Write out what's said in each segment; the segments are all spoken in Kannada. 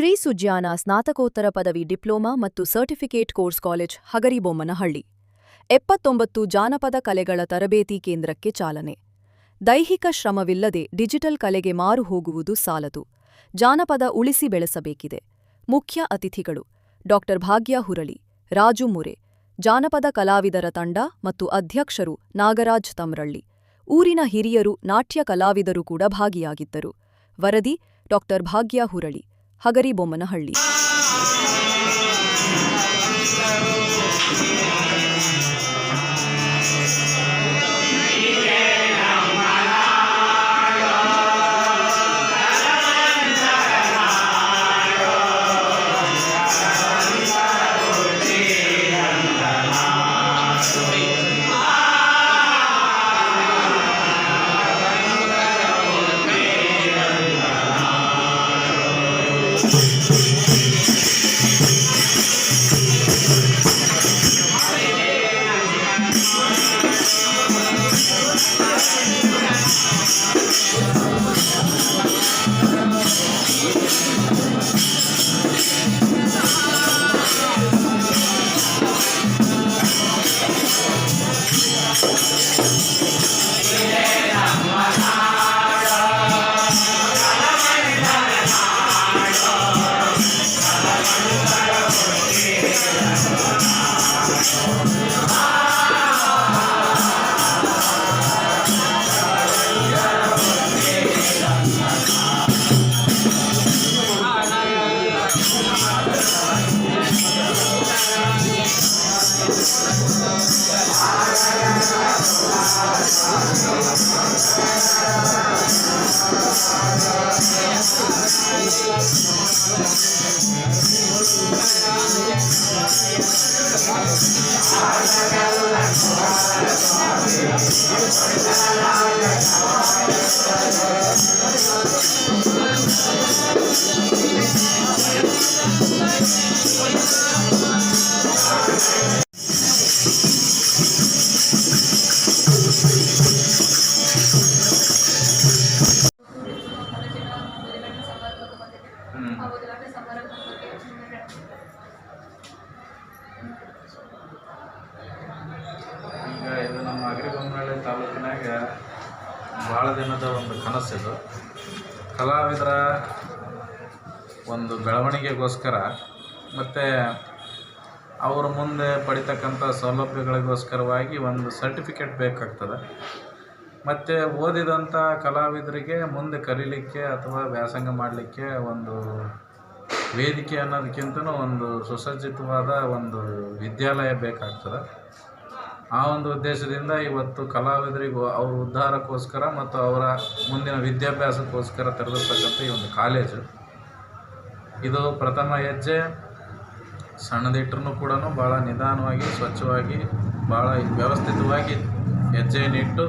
ಶ್ರೀ ಸುಜ್ಯಾನ ಸ್ನಾತಕೋತ್ತರ ಪದವಿ ಡಿಪ್ಲೊಮಾ ಮತ್ತು ಸರ್ಟಿಫಿಕೇಟ್ ಕೋರ್ಸ್ ಕಾಲೇಜ್ ಹಗರಿಬೊಮ್ಮನಹಳ್ಳಿ. ಎಪ್ಪತ್ತೊಂಬತ್ತು ಜಾನಪದ ಕಲೆಗಳ ತರಬೇತಿ ಕೇಂದ್ರಕ್ಕೆ ಚಾಲನೆ. ದೈಹಿಕ ಶ್ರಮವಿಲ್ಲದೆ ಡಿಜಿಟಲ್ ಕಲೆಗೆ ಮಾರು ಹೋಗುವುದು ಸಾಲದು. ಜಾನಪದ ಉಳಿಸಿ ಬೆಳೆಸಬೇಕಿದೆ. ಮುಖ್ಯ ಅತಿಥಿಗಳು ಡಾಕ್ಟರ್ ಭಾಗ್ಯ ಹುರಳಿ, ರಾಜು ಮುರೆ, ಜಾನಪದ ಕಲಾವಿದರ ತಂಡ ಮತ್ತು ಅಧ್ಯಕ್ಷರು ನಾಗರಾಜ್ ತಮ್ರಳ್ಳಿ. ಊರಿನ ಹಿರಿಯರು, ನಾಟ್ಯ ಕಲಾವಿದರು ಕೂಡ ಭಾಗಿಯಾಗಿದ್ದರು. ವರದಿ ಡಾಕ್ಟರ್ ಭಾಗ್ಯ ಹುರಳಿ. ಹಗರಿಬೊಮ್ಮನಹಳ್ಳಿ. 何? ತಾಲೂಕಿನಾಗ ಭಾಳ ದಿನದ ಒಂದು ಕನಸಿದು. ಕಲಾವಿದರ ಒಂದು ಬೆಳವಣಿಗೆಗೋಸ್ಕರ ಮತ್ತು ಅವರ ಮುಂದೆ ಪಡಿತಕ್ಕಂಥ ಸೌಲಭ್ಯಗಳಿಗೋಸ್ಕರವಾಗಿ ಒಂದು ಸರ್ಟಿಫಿಕೇಟ್ ಬೇಕಾಗ್ತದೆ. ಮತ್ತು ಓದಿದಂಥ ಕಲಾವಿದರಿಗೆ ಮುಂದೆ ಕರೀಲಿಕ್ಕೆ ಅಥವಾ ವ್ಯಾಸಂಗ ಮಾಡಲಿಕ್ಕೆ ಒಂದು ವೇದಿಕೆ ಅನ್ನೋದಕ್ಕಿಂತನೂ ಒಂದು ಸುಸಜ್ಜಿತವಾದ ಒಂದು ವಿದ್ಯಾಲಯ ಬೇಕಾಗ್ತದೆ. ಆ ಒಂದು ಉದ್ದೇಶದಿಂದ ಇವತ್ತು ಕಲಾವಿದರಿಗೂ ಅವ್ರ ಉದ್ಧಾರಕ್ಕೋಸ್ಕರ ಮತ್ತು ಅವರ ಮುಂದಿನ ವಿದ್ಯಾಭ್ಯಾಸಕ್ಕೋಸ್ಕರ ತೆರೆದಿರ್ತಕ್ಕಂಥ ಈ ಒಂದು ಕಾಲೇಜು. ಇದು ಪ್ರಥಮ ಹೆಜ್ಜೆ. ಸಣ್ಣದಿಟ್ಟರೂ ಕೂಡ ಭಾಳ ನಿಧಾನವಾಗಿ, ಸ್ವಚ್ಛವಾಗಿ ಭಾಳ ವ್ಯವಸ್ಥಿತವಾಗಿ ಹೆಜ್ಜೆಯನ್ನಿಟ್ಟು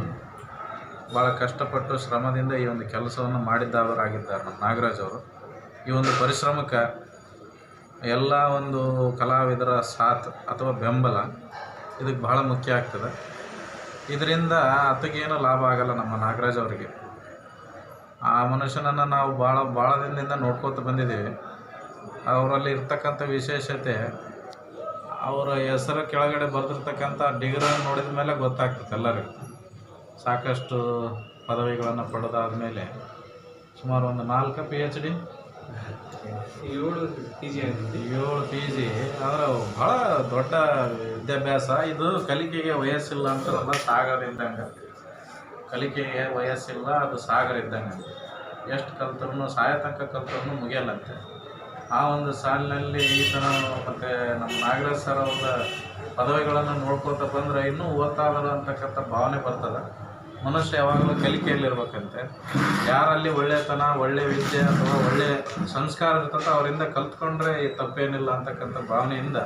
ಭಾಳ ಕಷ್ಟಪಟ್ಟು ಶ್ರಮದಿಂದ ಈ ಒಂದು ಕೆಲಸವನ್ನು ಮಾಡಿದ್ದವರಾಗಿದ್ದಾರೆ ನಮ್ಮ ನಾಗರಾಜ್ ಅವರು. ಈ ಒಂದು ಪರಿಶ್ರಮಕ್ಕೆ ಎಲ್ಲ ಒಂದು ಕಲಾವಿದರ ಸಾಥ್ ಅಥವಾ ಬೆಂಬಲ ಇದಕ್ಕೆ ಬಹಳ ಮುಖ್ಯ ಆಗ್ತದೆ. ಇದರಿಂದ ಆತಗೇನು ಲಾಭ ಆಗಲ್ಲ ನಮ್ಮ ನಾಗರಾಜ್ ಅವರಿಗೆ. ಆ ಮನುಷ್ಯನನ್ನು ನಾವು ಭಾಳ ಭಾಳ ದಿನದಿಂದ ನೋಡ್ಕೋತ ಬಂದಿದ್ದೀವಿ. ಅವರಲ್ಲಿ ಇರ್ತಕ್ಕಂಥ ವಿಶೇಷತೆ, ಅವರ ಹೆಸರು ಕೆಳಗಡೆ ಬರೆದಿರ್ತಕ್ಕಂಥ ಡಿಗ್ರಿಯನ್ನು ನೋಡಿದ ಮೇಲೆ ಗೊತ್ತಾಗ್ತದೆ ಎಲ್ಲರಿಗೂ. ಸಾಕಷ್ಟು ಪದವಿಗಳನ್ನು ಪಡೆದಾದ ಮೇಲೆ ಸುಮಾರು ಒಂದು ನಾಲ್ಕು ಪಿ ಎಚ್ ಡಿ ಏಳು ಪಿ ಜಿ ಏಳು ಪಿ ಜಿ ಆದ್ರೆ ಭಾಳ ದೊಡ್ಡ ವಿದ್ಯಾಭ್ಯಾಸ. ಇದು ಕಲಿಕೆಗೆ ವಯಸ್ಸಿಲ್ಲ ಅಂತಾರಲ್ಲ ಸಾಗರ ಇದ್ದಂಗೆ. ಕಲಿಕೆಗೆ ವಯಸ್ಸಿಲ್ಲ, ಅದು ಸಾಗರ ಇದ್ದಂಗೆ. ಎಷ್ಟು ಕಲ್ತ್ರೂ ಸಾಯ ತನಕ ಕಲ್ತ್ರೂ ಮುಗಿಯಲ್ಲಂತೆ. ಆ ಒಂದು ಸಾಲಿನಲ್ಲಿ ಈತನ ಮತ್ತು ನಮ್ಮ ನಾಗರಾಜ್ ಸರ್ ಅವರ ಪದವಿಗಳನ್ನು ನೋಡ್ಕೊತ ಬಂದರೆ ಇನ್ನೂ ಓದ್ತಾ ಅಂತಕ್ಕಂಥ ಭಾವನೆ ಬರ್ತದೆ. ಮನುಷ್ಯ ಯಾವಾಗಲೂ ಕಲಿಕೆಯಲ್ಲಿರ್ಬೇಕಂತೆ ಯಾರಲ್ಲಿ ಒಳ್ಳೆತನ, ಒಳ್ಳೆ ವಿದ್ಯೆ ಅಥವಾ ಒಳ್ಳೆ ಸಂಸ್ಕಾರ ಇರ್ತದೆ ಅವರಿಂದ ಕಲ್ತ್ಕೊಂಡ್ರೆ ಈ ತಪ್ಪೇನಿಲ್ಲ ಅಂತಕ್ಕಂಥ ಭಾವನೆಯಿಂದ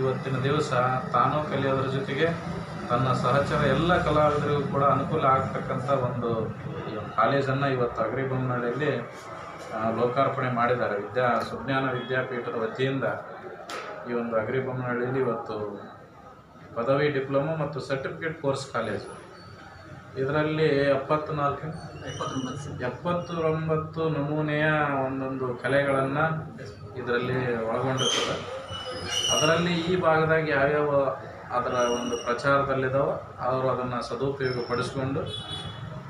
ಇವತ್ತಿನ ದಿವಸ ತಾನೂ ಕಲಿಯೋದ್ರ ಜೊತೆಗೆ ತನ್ನ ಸಹಚರ ಎಲ್ಲ ಕಲಾವಿದರಿಗೂ ಕೂಡ ಅನುಕೂಲ ಆಗ್ತಕ್ಕಂಥ ಒಂದು ಕಾಲೇಜನ್ನು ಇವತ್ತು ಅಗ್ರಿಬೊಮ್ಮನಹಳ್ಳಿಯಲ್ಲಿ ಲೋಕಾರ್ಪಣೆ ಮಾಡಿದ್ದಾರೆ. ವಿದ್ಯಾ, ಸುಜ್ಞಾನ ವಿದ್ಯಾಪೀಠದ ವತಿಯಿಂದ ಈ ಒಂದು ಅಗ್ರಿಬೊಮ್ಮನಹಳ್ಳಿಯಲ್ಲಿ ಇವತ್ತು ಪದವಿ, ಡಿಪ್ಲೊಮೊ ಮತ್ತು ಸರ್ಟಿಫಿಕೇಟ್ ಕೋರ್ಸ್ ಕಾಲೇಜು ಇದರಲ್ಲಿ ಎಪ್ಪತ್ನಾಲ್ಕು. ಎಪ್ಪತ್ತೊಂಬತ್ತು ನಮೂನೆಯ ಒಂದೊಂದು ಕಲೆಗಳನ್ನು ಇದರಲ್ಲಿ ಒಳಗೊಂಡಿರ್ತದೆ. ಅದರಲ್ಲಿ ಈ ಭಾಗದಾಗ ಯಾವ್ಯಾವ ಅದರ ಒಂದು ಪ್ರಚಾರದಲ್ಲಿದ್ದಾವೆ ಅವರು ಅದನ್ನು ಸದುಪಯೋಗ ಪಡಿಸ್ಕೊಂಡು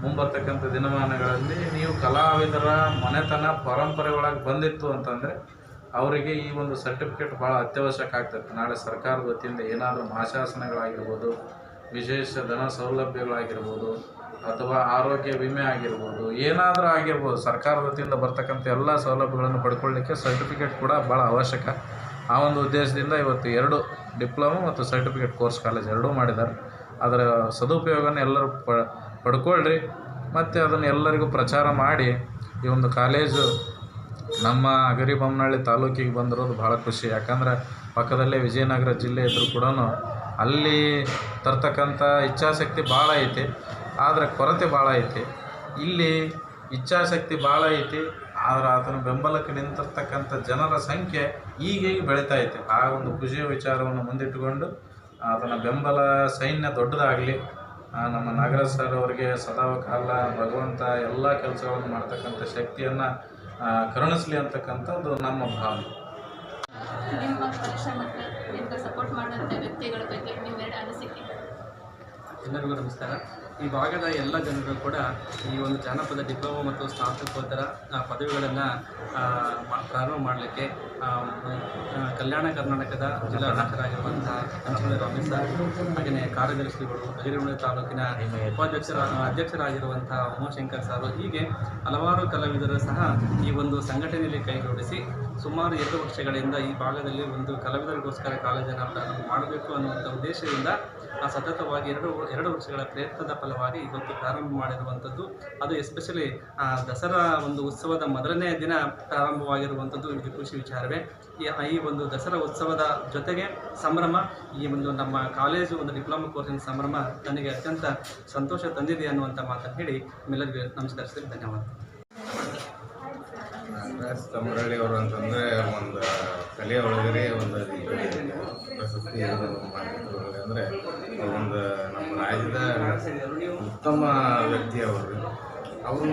ಮುಂಬರ್ತಕ್ಕಂಥ ದಿನಮಾನಗಳಲ್ಲಿ ನೀವು ಕಲಾವಿದರ ಮನೆತನ ಪರಂಪರೆ ಒಳಗೆ ಬಂದಿತ್ತು ಅಂತಂದರೆ ಅವರಿಗೆ ಈ ಒಂದು ಸರ್ಟಿಫಿಕೇಟ್ ಭಾಳ ಅತ್ಯವಶ್ಯಕ ಆಗ್ತದೆ ನಾಳೆ ಸರ್ಕಾರದ ವತಿಯಿಂದ ಏನಾದರೂ ಮಾಶಾಸನಗಳಾಗಿರ್ಬೋದು ವಿಶೇಷ ಧನ ಸೌಲಭ್ಯಗಳಾಗಿರ್ಬೋದು ಅಥವಾ ಆರೋಗ್ಯ ವಿಮೆ ಆಗಿರ್ಬೋದು, ಏನಾದರೂ ಆಗಿರ್ಬೋದು, ಸರ್ಕಾರದ ವತಿಯಿಂದ ಬರ್ತಕ್ಕಂಥ ಎಲ್ಲ ಸೌಲಭ್ಯಗಳನ್ನು ಪಡ್ಕೊಳ್ಳಿಕ್ಕೆ ಸರ್ಟಿಫಿಕೇಟ್ ಕೂಡ ಭಾಳ ಅವಶ್ಯಕ. ಆ ಒಂದು ಉದ್ದೇಶದಿಂದ ಇವತ್ತು ಎರಡು ಡಿಪ್ಲೊಮೊ ಮತ್ತು ಸರ್ಟಿಫಿಕೇಟ್ ಕೋರ್ಸ್ ಕಾಲೇಜ್ ಎರಡೂ ಮಾಡಿದ್ದಾರೆ. ಅದರ ಸದುಪಯೋಗನ ಎಲ್ಲರೂ ಪ ಪಡ್ಕೊಳ್ಳ್ರಿ ಮತ್ತು ಅದನ್ನು ಎಲ್ಲರಿಗೂ ಪ್ರಚಾರ ಮಾಡಿ, ಈ ಒಂದು ಕಾಲೇಜು ನಮ್ಮ ಅಗರಿಬೊಮ್ಮನಹಳ್ಳಿ ತಾಲೂಕಿಗೆ ಬಂದಿರೋದು ಭಾಳ ಖುಷಿ. ಯಾಕಂದ್ರೆ ಪಕ್ಕದಲ್ಲೇ ವಿಜಯನಗರ ಜಿಲ್ಲೆ ಇದ್ದರೂ ಕೂಡ ಅಲ್ಲಿ ತರ್ತಕ್ಕಂಥ ಇಚ್ಛಾಶಕ್ತಿ ಭಾಳ ಐತಿ, ಆದರೆ ಕೊರತೆ ಭಾಳ ಐತಿ. ಇಲ್ಲಿ ಇಚ್ಛಾಶಕ್ತಿ ಭಾಳ ಐತಿ, ಆದ್ರೆ ಆತನ ಬೆಂಬಲಕ್ಕೆ ನಿಂತಿರ್ತಕ್ಕಂಥ ಜನರ ಸಂಖ್ಯೆ ಈಗೀಗ ಬೆಳೀತಾ ಐತೆ. ಆ ಒಂದು ಖುಷಿಯ ವಿಚಾರವನ್ನು ಮುಂದಿಟ್ಟುಕೊಂಡು ಆತನ ಬೆಂಬಲ ಸೈನ್ಯ ದೊಡ್ಡದಾಗಲಿ ನಮ್ಮ ನಾಗರಾಜ್ ಸರ್ ಅವರಿಗೆ ಸದಾ ಕಾಲ ಭಗವಂತ ಎಲ್ಲ ಕೆಲಸಗಳನ್ನು ಮಾಡ್ತಕ್ಕಂಥ ಶಕ್ತಿಯನ್ನು ಕರುಣಿಸಲಿ ಅಂತಕ್ಕಂಥದ್ದು ನಮ್ಮ ಭಾವನೆ. ವ್ಯಕ್ತಿಗಳ ಬಗ್ಗೆ ನಿಮ್ಮೆರಡು ಅನಿಸಿಕೆ ಎಲ್ಲರಿಗೂ ನಮಸ್ಕಾರ. ಈ ಭಾಗದ ಎಲ್ಲ ಜನರು ಕೂಡ ಈ ಒಂದು ಜಾನಪದ ಡಿಪ್ಲೊಮಾ ಮತ್ತು ಸ್ನಾತಕೋತ್ತರ ಪದವಿಗಳನ್ನು ಪ್ರಾರಂಭ ಮಾಡಲಿಕ್ಕೆ ಕಲ್ಯಾಣ ಕರ್ನಾಟಕದ ಜಿಲ್ಲಾಧ್ಯಕ್ಷರಾಗಿರುವಂತಹ ಜನಪದ ರಮೇಶ್ ಸರ್ ಹಾಗೆಯೇ ಕಾರ್ಯದರ್ಶಿಗಳು ಹಿರಿಯೂರು ತಾಲೂಕಿನ ಉಪಾಧ್ಯಕ್ಷರ ಅಧ್ಯಕ್ಷರಾಗಿರುವಂತಹ ಉಮಾಶಂಕರ್ ಸರ್, ಹೀಗೆ ಹಲವಾರು ಕಲಾವಿದರು ಸಹ ಈ ಒಂದು ಸಂಘಟನೆಯಲ್ಲಿ ಕೈಗೂಡಿಸಿ ಸುಮಾರು ಎರಡು ವರ್ಷಗಳಿಂದ ಈ ಭಾಗದಲ್ಲಿ ಒಂದು ಕಲಾವಿದರಿಗೋಸ್ಕರ ಕಾಲೇಜನ್ನು ಪ್ರಾರಂಭ ಮಾಡಬೇಕು ಅನ್ನುವಂಥ ಉದ್ದೇಶದಿಂದ ಆ ಸತತವಾಗಿ ಎರಡು ಎರಡು ವರ್ಷಗಳ ಪ್ರಯತ್ನದ ಫಲವಾಗಿ ಇವತ್ತು ಪ್ರಾರಂಭ ಮಾಡಿರುವಂಥದ್ದು. ಅದು ಎಸ್ಪೆಷಲಿ ದಸರಾ ಒಂದು ಉತ್ಸವದ ಮೊದಲನೇ ದಿನ ಪ್ರಾರಂಭವಾಗಿರುವಂಥದ್ದು ಇದು ಖುಷಿ ವಿಚಾರವೇ. ಈ ಒಂದು ದಸರಾ ಉತ್ಸವದ ಜೊತೆಗೆ ಸಂಭ್ರಮ, ಈ ಒಂದು ನಮ್ಮ ಕಾಲೇಜು ಒಂದು ಡಿಪ್ಲೊಮಾ ಕೋರ್ಸಿನ ಸಂಭ್ರಮ ನನಗೆ ಅತ್ಯಂತ ಸಂತೋಷ ತಂದಿದೆ ಅನ್ನುವಂಥ ಮಾತನ್ನು ಹೇಳಿ ನಿಮ್ಮೆಲ್ಲರಿಗೂ ನಮಸ್ಕರಿಸ್ತೀನಿ. ಧನ್ಯವಾದ. ಅವರು ಅಂತಂದರೆ ಒಂದು ಕಲೆಯ ಒಳಗಡೆ ಒಂದು ಪ್ರಶಸ್ತಿ ಮಾಡಿದ್ರು ಅಂದರೆ ಒಂದು ನಮ್ಮ ರಾಜ್ಯದ ಉತ್ತಮ ವ್ಯಕ್ತಿ ಅವರು. ಅವರು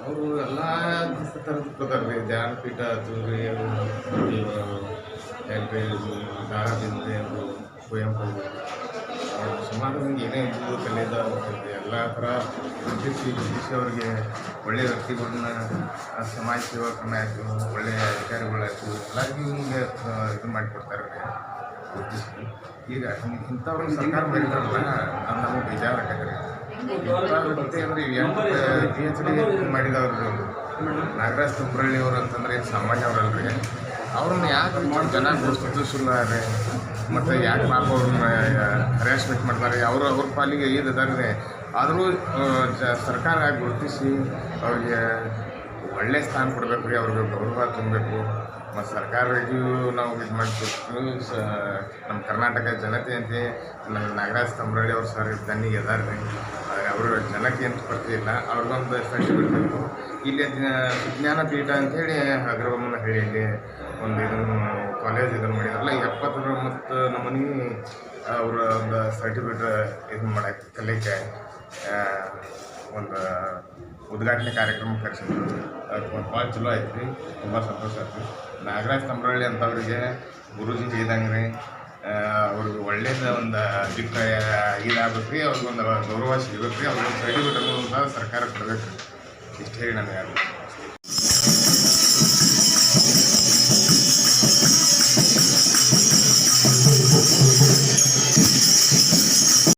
ಅವರು ಎಲ್ಲ ಥರದ ಪ್ರಕಾರ ರೀ ಜ್ಞಾನಪೀಠ ಚೂರಿ ಎಲ್ ಪಿ ದಾರಬಿಂದ್ರಿ ಅವರು ಕುವೆಂಪು ನಮ್ಗೆ ಏನೇ ಇದ್ದು ಕಲಿಯೋದ ಎಲ್ಲ ಥರ ಬ್ರಿಟಿಷ್ ಅವರಿಗೆ ಒಳ್ಳೆಯ ವ್ಯಕ್ತಿಗಳನ್ನ ಸಮಾಜ ಸೇವಕರನ್ನ ಆಯಿತು ಒಳ್ಳೆಯ ಅಧಿಕಾರಿಗಳಾಯಿತು ಎಲ್ಲರಿಗೂ ಹಿಂಗೆ ಇದು ಮಾಡಿಕೊಡ್ತಾರೆ ಗುರುತಿಸಿ ಈಗ ಇಂಥವ್ರನ್ನ ಸರ್ಕಾರ ಮಾಡಿದ್ರಲ್ಲ ಅದು ನಮಗೆ ಬೇಜಾರು ರೀ ಇಂಥ ವ್ಯಕ್ತಿ ಅಂದರೆ ಎಚ್ ಡಿ ಮಾಡಿದವರು ನಾಗರಾಜ್ ತುಬ್ರಳ್ಳಿ ಅವರು ಅಂತಂದ್ರೆ ಸಾಮಾನ್ಯವ್ರಲ್ರಿ ಅವ್ರನ್ನ ಯಾಕೆ ಮಾಡಿ ಜನ ಗುರುತಿಸಲಾರೆ ಮತ್ತು ಯಾಕೆ ಪಾಪ ಅವ್ರನ್ನ ಮಾಡ್ತಾರೆ? ಅವರು, ಅವ್ರ ಪಾಲಿಗೆ ಅದಾರೆ ಆದರೂ ಸರ್ಕಾರ ಗುರುತಿಸಿ ಅವ್ರಿಗೆ ಒಳ್ಳೆಯ ಸ್ಥಾನ ಕೊಡಬೇಕು ರೀ, ಅವ್ರಿಗೆ ಗೌರವ ತುಂಬಬೇಕು. ಮತ್ತು ಸರ್ಕಾರಕ್ಕೂ ನಾವು ಇದು ಮಾಡಿಕೊಟ್ಟು ಸ ನಮ್ಮ ಕರ್ನಾಟಕ ಜನತೆ ಅಂತೆ ನಮ್ಮ ನಾಗರಾಜ್ ತಮ್ರಳ್ಳಿ ಅವ್ರು ಸರ್ ದನ್ನಿಗೆ ಎದಾರ್ರಿ ಆದರೆ ಅವರು ಜನಕ್ಕೆ ಸ್ಪರ್ಧೆ ಇಲ್ಲ, ಅವ್ರಿಗೊಂದು ಸರ್ಟಿಫಿಕೇಟ್ ಬಿಡಬೇಕು. ಇಲ್ಲಿ ಜ್ಞಾ- ವಿಜ್ಞಾನ ಪೀಠ ಅಂತೇಳಿ ಹೇಳಿ ಇಲ್ಲಿ ಒಂದು ಇದನ್ನು ಕಾಲೇಜ್ ಇದನ್ನು ಮಾಡಿದಾರಲ್ಲ ಎಪ್ಪತ್ತೊಂಬತ್ತು ನಮೂನಿ ಅವರ ಒಂದು ಸರ್ಟಿಫಿಕೇಟ್ ಇದು ಮಾಡಕ್ಕೆ ಕಲಿಕೆ ಒಂದು ಉದ್ಘಾಟನೆ ಕಾರ್ಯಕ್ರಮ ಕರೆಸಿದ್ರು. ಅದು ಭಾಳ ಚಲೋ ಆಯ್ತು ತುಂಬ ಸಂತೋಷ ಆಯ್ತು ನಾಗರಾಜ್ ತಮ್ರಹಳ್ಳಿ ಅಂತವ್ರಿಗೆ ಗುರುಜಿ ಹೇಳಿದಂಗೆ ರೀ ಅವ್ರಿಗೆ ಒಳ್ಳೇದ ಒಂದು ಅಭಿಪ್ರಾಯ ಇದಾಗಬೇಕು ರೀ ಅವ್ರಿಗೊಂದು ಗೌರವ ಸಿಗಬೇಕು ರೀ ಅವ್ರಿಗೆ ಸರ್ಟಿಫಿಕೇಟ್ ಅನ್ನೋದು ಸರ್ಕಾರ ಕೊಡ್ಬೇಕು ರೀ ಇಷ್ಟು ಹೇಳಿ ನನಗೆ